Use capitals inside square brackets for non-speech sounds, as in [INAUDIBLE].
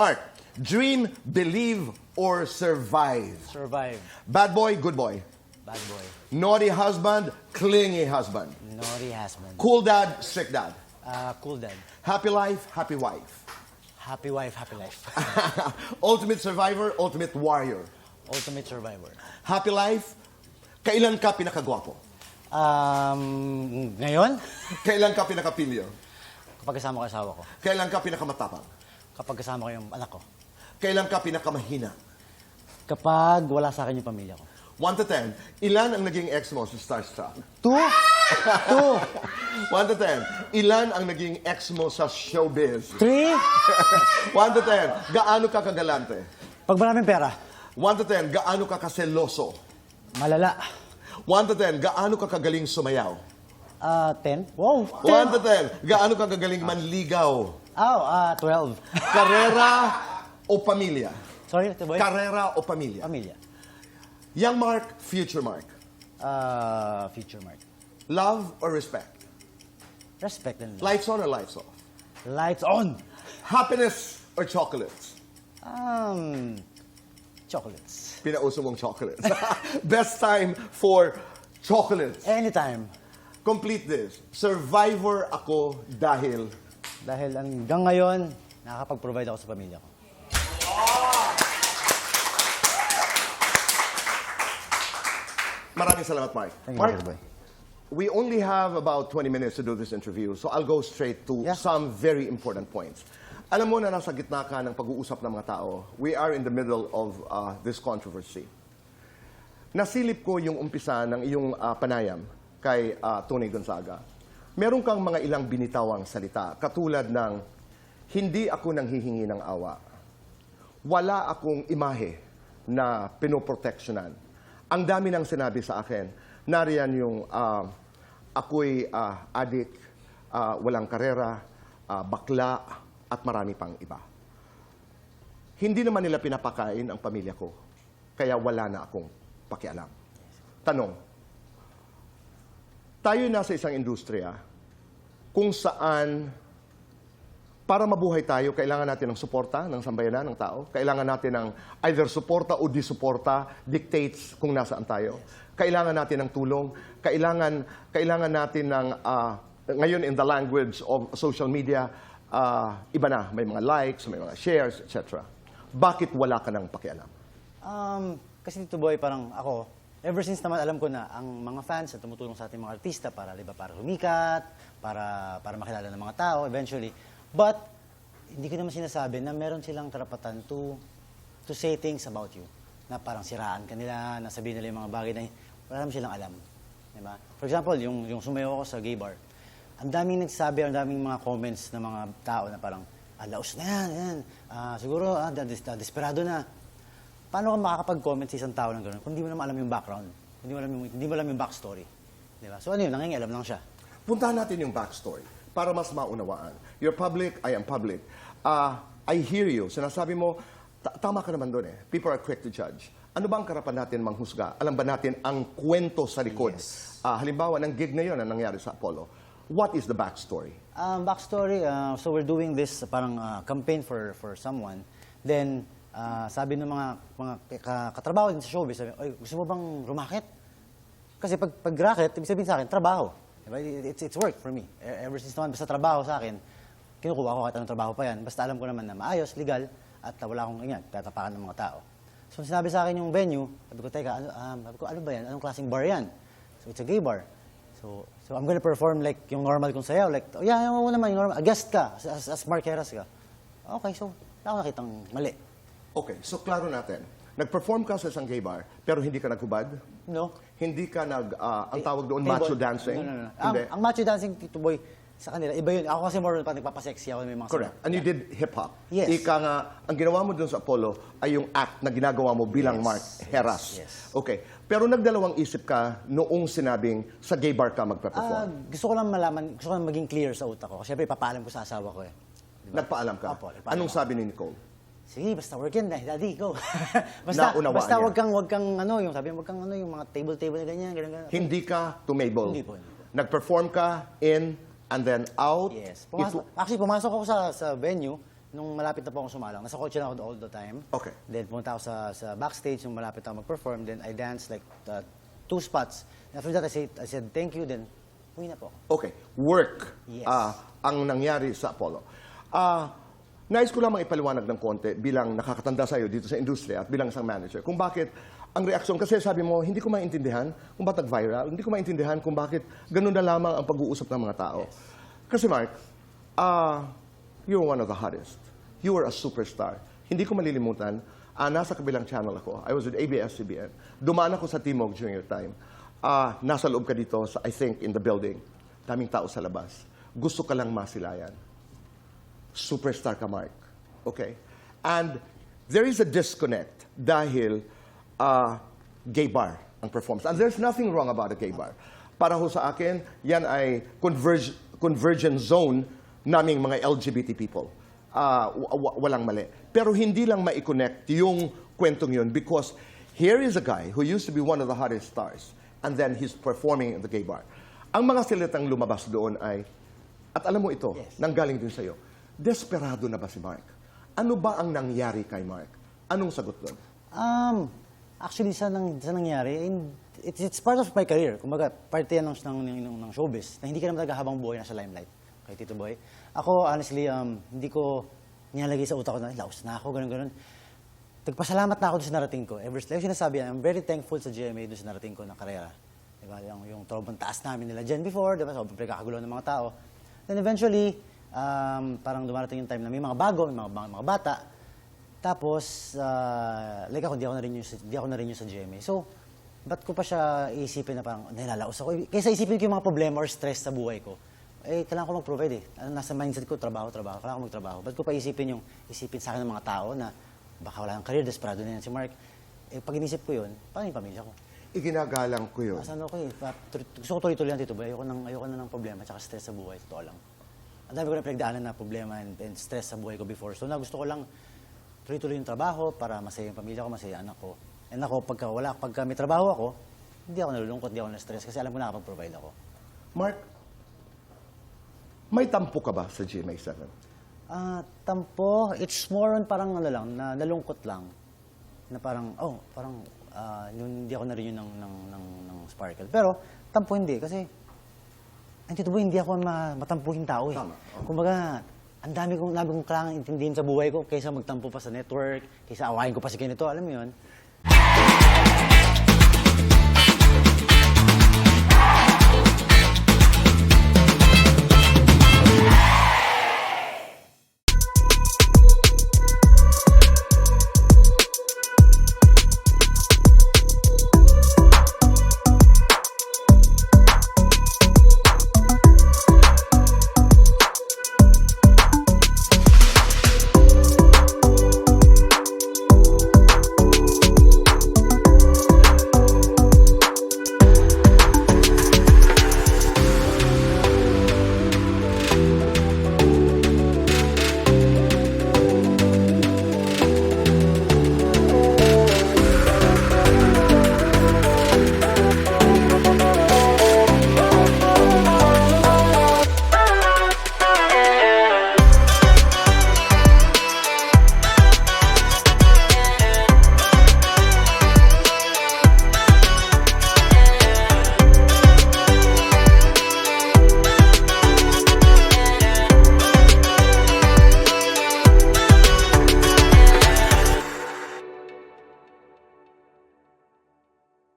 Mark, dream, believe, or survive? Survive. Bad boy, good boy. Bad boy. Naughty husband, clingy husband. Naughty husband. Cool dad, strict dad. Uh, cool dad. Happy life, happy wife. Happy wife, happy life. [LAUGHS] ultimate survivor, ultimate warrior. Ultimate survivor. Happy life, kailan ka pinakagwapo? Um, ngayon, Kailan ka pinakapilyo? kapag kasama ko asawa ko, Kailan ka pinakamatapang? Kapag kasama ko yung anak ko, Kailan ka pinakamahina? kapag wala sa akin yung pamilya ko. 1 to 10, ilan ang naging ex mo sa Starstruck? Two? Two? [LAUGHS] 1 to 10, ilan ang naging ex mo sa showbiz? Three? [LAUGHS] 1 to 10, gaano ka kagalante? Pag maraming pera, 1 to 10, gaano ka kaseloso? malala. 1 to 10, gaano ka kagaling sumayaw? Ah, ten? Wow, 1 ten. to 10, gaano ka kagaling manligaw? Oh, ah, twelve. Karera o pamilya? Sorry, ito boy? Karera o pamilya? Pamilya. Young Mark, future Mark. Ah, future mark. Love or respect? Respect and love. Lights on or lights off? Lights on. Happiness or chocolates? Um, chocolates. Pinauso mong chocolates. [LAUGHS] Best time for chocolates. Anytime. Complete this. Survivor ako dahil Dahil hanggang ngayon, nakakapag-provide ako sa pamilya ko. Maraming salamat, Mark. Thank you, Mark. Boy. we only have about 20 minutes to do this interview, so I'll go straight to Yeah. some very important points. Alam mo na nasa gitna ka ng pag-uusap ng mga tao, we are in the middle of uh, this controversy. Nasilip ko yung umpisa ng iyong uh, panayam kay uh, Tony Gonzaga. Meron kang mga ilang binitawang salita, katulad ng, hindi ako nanghihingi ng awa. Wala akong imahe na pinoproteksyonan. Ang dami nang sinabi sa akin, nariyan yung ah, ako'y ah, adik, ah, walang karera, ah, bakla, at marami pang iba. Hindi naman nila pinapakain ang pamilya ko, kaya wala na akong pakialam. Tanong, tayo nasa isang industriya kung saan para mabuhay tayo, kailangan natin ng suporta ng sambayanan ng tao. Kailangan natin ng either suporta o disuporta dictates kung nasaan tayo. Kailangan natin ng tulong. Kailangan, kailangan natin ng, ah, ngayon in the language of social media, ah, iba na. May mga likes, may mga shares, etc. Bakit wala ka ng pakialam? Um, kasi dito boy, parang ako, ever since naman alam ko na ang mga fans na tumutulong sa ating mga artista para, di ba, para sumikat, para, para makilala ng mga tao eventually. But, hindi ko naman sinasabi na meron silang karapatan to, to say things about you. Na parang siraan ka nila, na sabihin nila yung mga bagay na wala naman silang alam. Di ba? For example, yung, yung sumayaw ako sa gay bar, ang daming nagsabi, ang daming mga comments ng mga tao na parang, ah, na yan, yan. Ah, siguro, ah, da- desperado na. Paano ka makakapag-comment sa isang tao ng gano'n kung hindi mo naman alam yung background? Hindi mo alam yung, hindi mo alam yung backstory. Di ba? So ano yun, nangingialam lang siya. Puntahan natin yung backstory para mas maunawaan. You're public, I am public. Ah, I hear you. Sinasabi mo, ta- tama ka naman doon eh. People are quick to judge. Ano ba ang karapan natin manghusga? Alam ba natin ang kwento sa likod? Ah, halimbawa, ng gig na yun na nangyari sa Apollo. What is the backstory? Um, backstory, uh, so we're doing this uh, parang uh, campaign for for someone. Then, uh, sabi ng mga mga ka- katrabaho din sa showbiz, sabi, Oy, gusto mo bang rumakit? Kasi pag, pag racket, ibig sabihin sa akin, trabaho. Diba? It's, it's work for me. E- Ever since naman, basta trabaho sa akin, kinukuha ko kahit anong trabaho pa yan. Basta alam ko naman na maayos, legal, at wala akong ganyan, tatapakan ng mga tao. So, sinabi sa akin yung venue, sabi ko, teka, ano, um, sabi ko, ano ba yan? Anong klaseng bar yan? So, it's a gay bar. So, so I'm gonna perform like yung normal kong sayaw. Like, oh, yeah, yung naman, yung normal. A guest ka, as, as, as Mark Heras ka. Okay, so, wala akong nakitang mali. Okay, so klaro natin. Nag-perform ka sa isang gay bar, pero hindi ka naghubad? No? Hindi ka nag, ah, ang tawag doon, Table- macho dancing? No, no, no. Ang, Hindi. ang macho dancing, Tito Boy, sa kanila, iba yun. Ako kasi more pa nagpapasexy ako may mga Correct. And you did hip-hop. Yes. Ika nga, ang ginawa mo dun sa Apollo ay yung act na ginagawa mo bilang Yes. Mark Heras. Yes. Okay. Pero nagdalawang isip ka noong sinabing sa gay bar ka Ah, magpe-perform. gusto ko lang malaman, gusto ko lang maging clear sa utak ko. Siyempre, papaalam ko sa asawa ko eh. Nagpaalam ka. Opo, nagpaalam Anong sabi ni Nicole? Sige, basta work yan, eh, daddy, go. [LAUGHS] basta, Naunawaan basta niya. wag kang, wag kang, ano, yung sabi, wag kang, ano, yung mga table-table na ganyan, ganyan, ganyan. Hindi ka tumable. Hindi po, hindi po. Nag-perform ka in and then out. Yes. It- Pumasok, actually, pumasok ako sa, sa venue, nung malapit na po akong sumalang, nasa kotse na ako all the time. Okay. Then pumunta ako sa, sa backstage, nung malapit ako mag-perform, then I danced like uh, two spots. And after that, I said, I said thank you, then uwi na po. ako. Okay, work Yes. ah, ang nangyari sa Apollo. Ah, nais ko lamang ipaliwanag ng konti bilang nakakatanda sa iyo dito sa industriya at bilang isang manager kung bakit ang reaksyon, kasi sabi mo, hindi ko maintindihan kung bakit nag-viral, hindi ko maintindihan kung bakit ganun na lamang ang pag-uusap ng mga tao. Kasi Mark, ah, you're one of the hottest. You were a superstar. Hindi ko malilimutan, ah, nasa kabilang channel ako. I was with ABS-CBN. Dumaan ako sa Timog during your time. Ah, nasa loob ka dito, sa, I think, in the building. Daming tao sa labas. Gusto ka lang masilayan. Superstar ka, Mark. Okay? And there is a disconnect dahil ah, gay bar ang performance. And there's nothing wrong about a gay bar. Para ho sa akin, yan ay converge, convergence zone naming mga LGBT people. Wa- walang mali. Pero hindi lang ma-connect yung kwentong yun because here is a guy who used to be one of the hottest stars and then he's performing in the gay bar. Ang mga salitang lumabas doon ay, at alam mo ito, Yes. nanggaling din sa'yo, desperado na ba si Mark? Ano ba ang nangyari kay Mark? Anong sagot doon? Um, actually, sa, nang, sa nangyari, in- it's, it's part of my career. Kumbaga, parte yan ng, ng, ng, ng showbiz. Na hindi ka naman talaga habang buhay nasa limelight. Kay Tito Boy. Ako, honestly, um, hindi ko nilalagay sa utak ko na, laos na ako, ganun, ganun. Nagpasalamat na ako doon sa narating ko. Ever like sinasabi, I'm very thankful sa GMA doon sa narating ko na karera. Diba? Yung, yung trobong taas namin nila dyan before, diba? Sobrang pinagkakagulo ng mga tao. Then eventually, um, parang dumarating yung time na may mga bago, may mga, mga, mga bata. Tapos, ah, like ako, di ako na rin yung, sa- di ako na rin yung sa GMA. So, ba't ko pa siya isipin na parang nilalaos ako? Kaysa isipin ko yung mga problema or stress sa buhay ko, eh, kailangan ko mag-provide eh. Ano, nasa mindset ko, trabaho, trabaho. Kailangan ko magtrabaho. Ba't ko pa isipin yung, isipin sa akin ng mga tao na baka wala ng career, desperado na yan si Mark. Eh, pag inisip ko yun, paano yung pamilya ko? Iginagalang ko yun. Nasa ano ko eh, gusto ko tuloy-tuloy lang dito ba? Ayoko, nang, ayoko na ng problema at stress sa buhay, totoo lang. Ang dami ko na pinagdaanan na problema and, and stress sa buhay ko before. So na gusto ko lang tuloy-tuloy yung trabaho para masaya yung pamilya ko, masaya anak ko. And ako, pagka, wala, pagka may trabaho ako, hindi ako nalulungkot, hindi ako na-stress kasi alam ko nakapag-provide ako. Mark, may tampo ka ba sa GMA7? Ah, tampo, it's more on parang ano lang, na nalungkot lang. Na parang, oh, parang ah, yun, hindi ako na rin yun ng, ng, ng, ng Sparkle. Pero, tampo hindi, kasi, Tito Boy, hindi ako ma, matampuhin tao eh. Tama, Kumbaga, ang dami kong, dami kong kailangan intindihin sa buhay ko kaysa magtampo pa sa network, kaysa awayin ko pa si ganito, alam mo yun?